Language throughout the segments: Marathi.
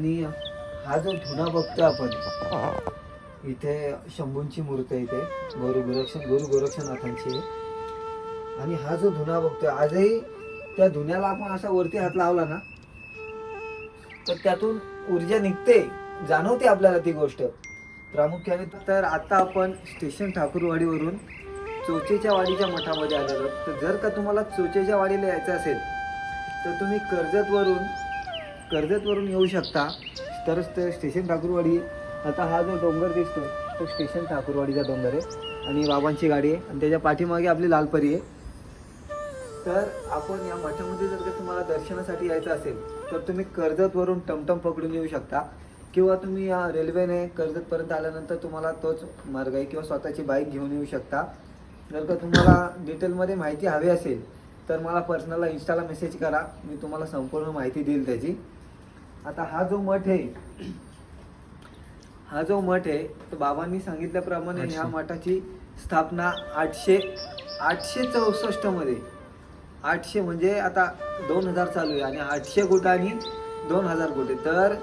आणि हा जो धुना बघतो आपण इथे शंभूंची मूर्ती इथे गुरु गोरक्ष गुरु गोरक्षनाथांची. आणि हा जो धुना बघतोय आजही त्या धुण्याला आपण असा वरती हात लावला ना तर त्यातून ऊर्जा निघते जाणवते आपल्याला ती गोष्ट. प्रामुख्याने तर आता आपण स्टेशन ठाकूरवाडीवरून चोचेच्या वाडीच्या मठामध्ये आलेलो तर जर का तुम्हाला चोचेच्या वाडीला यायचं असेल तर तुम्ही कर्जतवरून कर्जतवरून येऊ शकता. तर ते स्टेशन ठाकूरवाडी आता हा जो डोंगर दिसतो तो स्टेशन ठाकूरवाडीचा डोंगर आहे. आणि बाबांची गाडी आहे. आणि त्याच्या पाठीमागे आपली लालपरी आहे. तर आपण या मठामध्ये जर का तुम्हाला दर्शनासाठी यायचं असेल तर तुम्ही कर्जतवरून टमटम पकडून येऊ शकता. किंवा तुम्ही या रेल्वेने कर्जतपर्यंत आल्यानंतर तुम्हाला तोच मार्ग आहे किंवा स्वतःची बाईक घेऊन येऊ शकता. जर का तुम्हाला डिटेलमध्ये माहिती हवी असेल तर मला पर्सनलला इन्स्टाला मेसेज करा. मी तुम्हाला संपूर्ण माहिती देईल त्याची. आता हा जो मठ आहे हा जो मठ आहे तो बाबांनी सांगितल्याप्रमाणे ह्या मठाची स्थापना आठशे आठशे चौसष्टमध्ये. आठशे म्हणजे आता दोन हजार चालू आहे आणि आठशे कोटांनी दोन हजार कोटी तर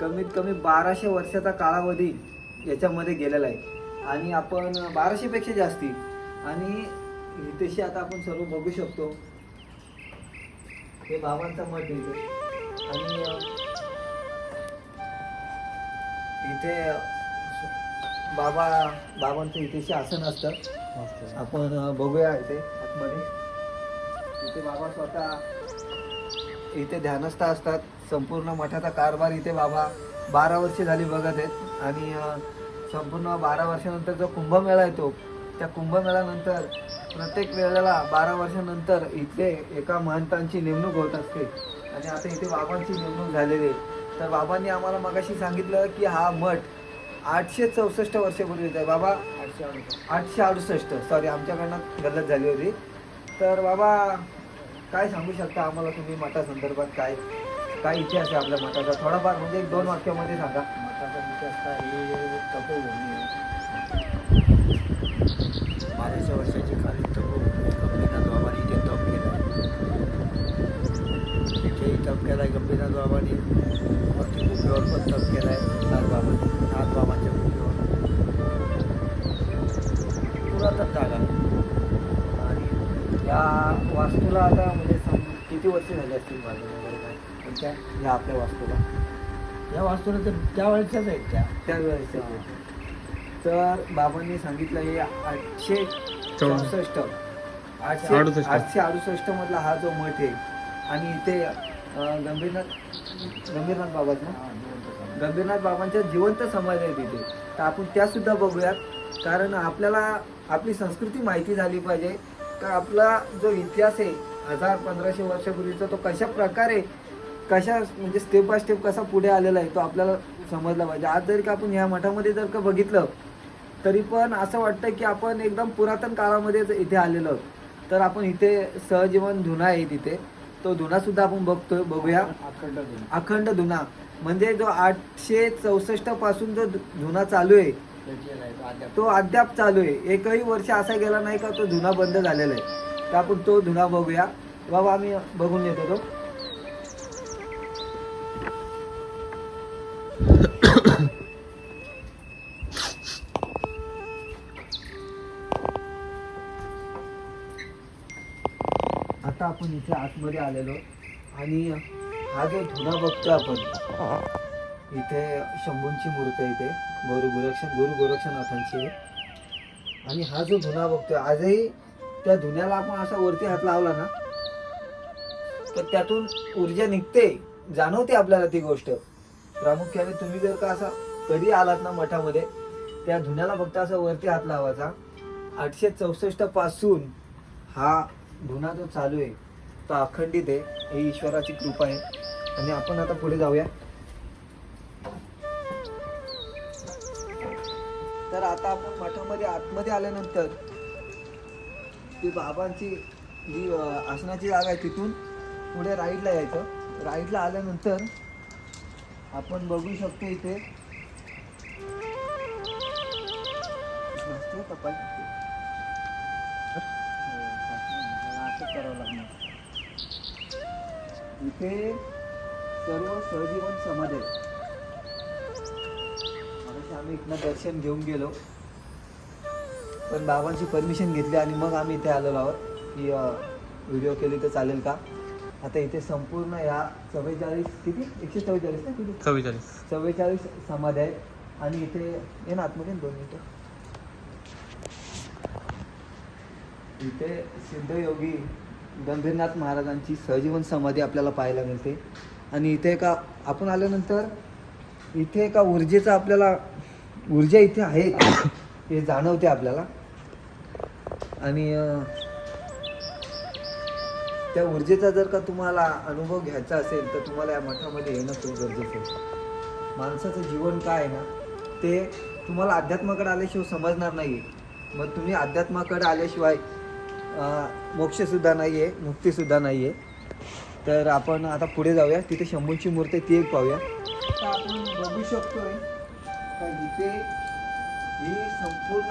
कमीत कमी बाराशे वर्षाचा कालावधी याच्यामध्ये गेलेला आहे. आणि आपण बाराशे पेक्षा जास्ती. आणि इथेशी आता आपण सर्व बघू शकतो. हे बाबांचा मठ आहे आणि इथे बाबा बाबांचं इथेशी आसन असतं. आपण बघूया इथे आतमध्ये. इथे बाबा स्वतः इथे ध्यानस्थ असतात. संपूर्ण मठाचा कारभार इथे बाबा बारा वर्षे झाली बघत आहेत. आणि संपूर्ण बारा वर्षानंतर जो कुंभमेळा येतो त्या कुंभमेळ्यानंतर प्रत्येक वेळेला बारा वर्षानंतर इथे एका महंतांची नेमणूक होत असते. आणि आता इथे बाबांची नेमणूक झालेली आहे. तर बाबांनी आम्हाला मगाशी सांगितलं की हा मठ आठशे चौसष्ट वर्षापूर्वीचा आहे बाबा आठशे अडुसष्ट. सॉरी आमच्याकडनं गल्लत झाली होती. तर बाबा काय सांगू शकता आम्हाला तुम्ही मठासंदर्भात काय काय इतिहास आहे आपल्या मठाचा? थोडाफार म्हणजे एक दोन वाक्यामध्ये सांगा. मठाचा इतिहास काय हे तपोभूमी आहे. बाराशे वर्षाची खाली तपोभूमी गंभीरनाथ बाबांनी इथे तप केला. इथे तप केला गंभीरनाथ बाबांनी गुफेवर पण तप केला आहे नागबाबांनी नागबाबांच्या गुफेवर पुरातन जागा. आणि या वास्तूला आता म्हणजे सम- किती वर्ष झाली असतील माझं वगैरे काय? कोणत्या या आपल्या वास्तूला. या वास्तूला तर त्या वेळेच्याच आहेत त्या. त्यावेळेस तर बाबांनी सांगितलं हे आठशे चौसष्ट. आठशे अडुसष्ट. आठशे अडुसष्ट मधला हा जो मठ आहे. आणि इथे गंभीरनाथ गंभीरनाथ बाबाच. ना गंभीरनाथ बाबांच्या जिवंत समाधी आहे तिथे. तर आपण त्यासुद्धा बघूयात. कारण आपल्याला आपली संस्कृती माहिती झाली पाहिजे. का आपला जो इतिहास आहे हजार पंधराशे वर्षापूर्वीचा तो कशा प्रकारे कशा म्हणजे स्टेप बाय स्टेप कसा पुढे आलेला आहे तो आपल्याला समजला पाहिजे. आज जरी का आपण ह्या मठामध्ये जर का बघितलं तरी पण असं वाटतं की आपण एकदम पुरातन काळामध्येच इथे आलेलो तर आपण इथे सहजीवन धुना आहे तिथे. तो धुना सुद्धा आपण बघतोय बघूया. अखंड धुना. म्हणजे जो आठशे चौसष्टपासून जो धुना चालू आहे तो अद्याप. चालू आहे. एकही वर्ष असा गेला नाही का तो धुना बंद झालेला आहे. तर आपण तो धुना बघूया. बाबा आम्ही बघून येतो तो. आता आपण इथे आतमध्ये आलेलो. आणि हा जो धुना बघतोय आपण इथे शंभूंची मूर्ती आहे इथे गुरु गोरक्ष गुरु गोरक्षनाथांची. आहे. आणि हा जो धुना बघतोय आजही त्या धुण्याला आपण असा वरती हात लावला ना तर त्यातून ऊर्जा निघते जाणवते आपल्याला ती गोष्ट. प्रामुख्याने तुम्ही जर का असा कधी आलात ना मठामध्ये त्या धुण्याला फक्त असा वरती हात लावायचा. आठशे चौसष्टपासून हा धुना जो चालू आहे तो अखंडित आहे. ही ईश्वराची कृपा आहे. आणि आपण आता पुढे जाऊया. तर आता आपण मठामध्ये आतमध्ये आल्यानंतर ती बाबांची जी आसनाची जागा आहे तिथून पुढे राईडला यायचं. राईडला आल्यानंतर आपण बघू शकतो इथे. इथे सर्व सहजीवन समाधी आहे आम्ही इथनं दर्शन घेऊन गेलो. पण बाबांची परमिशन घेतली आणि मग आम्ही इथे आलेलो आहोत. की व्हिडिओ केली तर चालेल का? आता इथे संपूर्ण ह्या चव्वेचाळीस किती? एकशे चव्वेचाळीस ना? किती? चव्वेचाळीस. चव्वेचाळीस समाधी आहेत. आणि इथे ये ना आतमध्ये दोन मिनिटं. इथे सिद्धयोगी गंभीरनाथ महाराजांची सहजीवन समाधी आपल्याला पाहायला मिळते. आणि इथे एका आपण आल्यानंतर इथे एका ऊर्जेचा आपल्याला ऊर्जा इथे आहे. हे जाणवते आपल्याला. आणि त्या ऊर्जेचा जर का तुम्हाला अनुभव घ्यायचा असेल तर तुम्हाला या मठामध्ये येणं खूप गरजेचं आहे. माणसाचं जीवन काय आहे ना ते तुम्हाला अध्यात्माकडे आल्याशिवाय समजणार नाही मग तुम्ही अध्यात्माकडे आल्याशिवाय मोक्षसुद्धा नाही आहे मुक्तीसुद्धा नाही आहे तर आपण आता पुढे जाऊया. तिथे शंभूची मूर्ती ती एक पाहूया. तर आपण बघू शकतोय का इथे ही संपूर्ण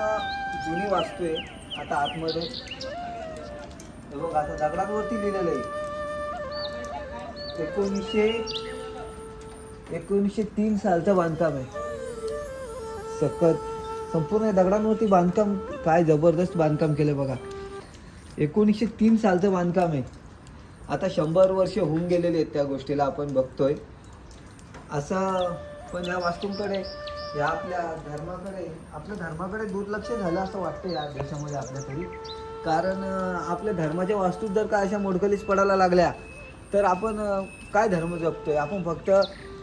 जुनी वास्तू आहे. आता आतमध्ये बघ आता दगडांवरती लिहिलेलं आहे. एकोणीसशे एकोणीसशे तीन सालचं बांधकाम आहे. सकत संपूर्ण दगडांवरती बांधकाम काय जबरदस्त बांधकाम केलं बघा. एकोणीसशे तीन सालचं बांधकाम आहे. आता शंभर वर्ष होऊन गेलेले आहेत त्या गोष्टीला आपण बघतोय. असं पण या वास्तूंकडे या आपल्या धर्माकडे आपल्या धर्माकडे दुर्लक्ष झालं असं वाटतं या देशामध्ये आपल्या तरी. कारण आपल्या धर्माच्या वास्तूत जर का अशा मोडकलीच पडायला लागल्या तर आपण काय धर्म जपतोय? आपण फक्त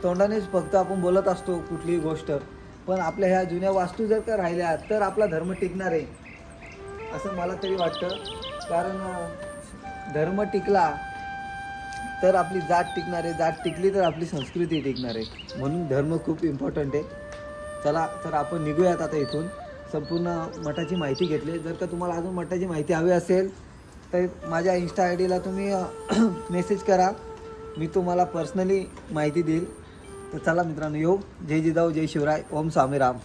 तोंडानेच फक्त आपण बोलत असतो कुठलीही गोष्ट. पण आपल्या ह्या जुन्या वास्तू जर का राहिल्या तर आपला धर्म टिकणार आहे. असं मला तरी वाटतं. कारण धर्म टिकला तर आपली जात टिकणार आहे. जात टिकली तर आपली संस्कृती टिकणार आहे. म्हणून धर्म खूप इम्पॉर्टंट आहे. चला तर आपण निघूयात आता इथून. संपूर्ण मठाची माहिती घेतली. जर का तुम्हाला अजून मठाची माहिती हवी असेल तर माझ्या इन्स्टा आय डीला तुम्ही मेसेज करा. मी तुम्हाला पर्सनली माहिती देईल. तर चला मित्रांनो येऊ. जय जिजाऊ जय शिवराय. ओम स्वामी राम.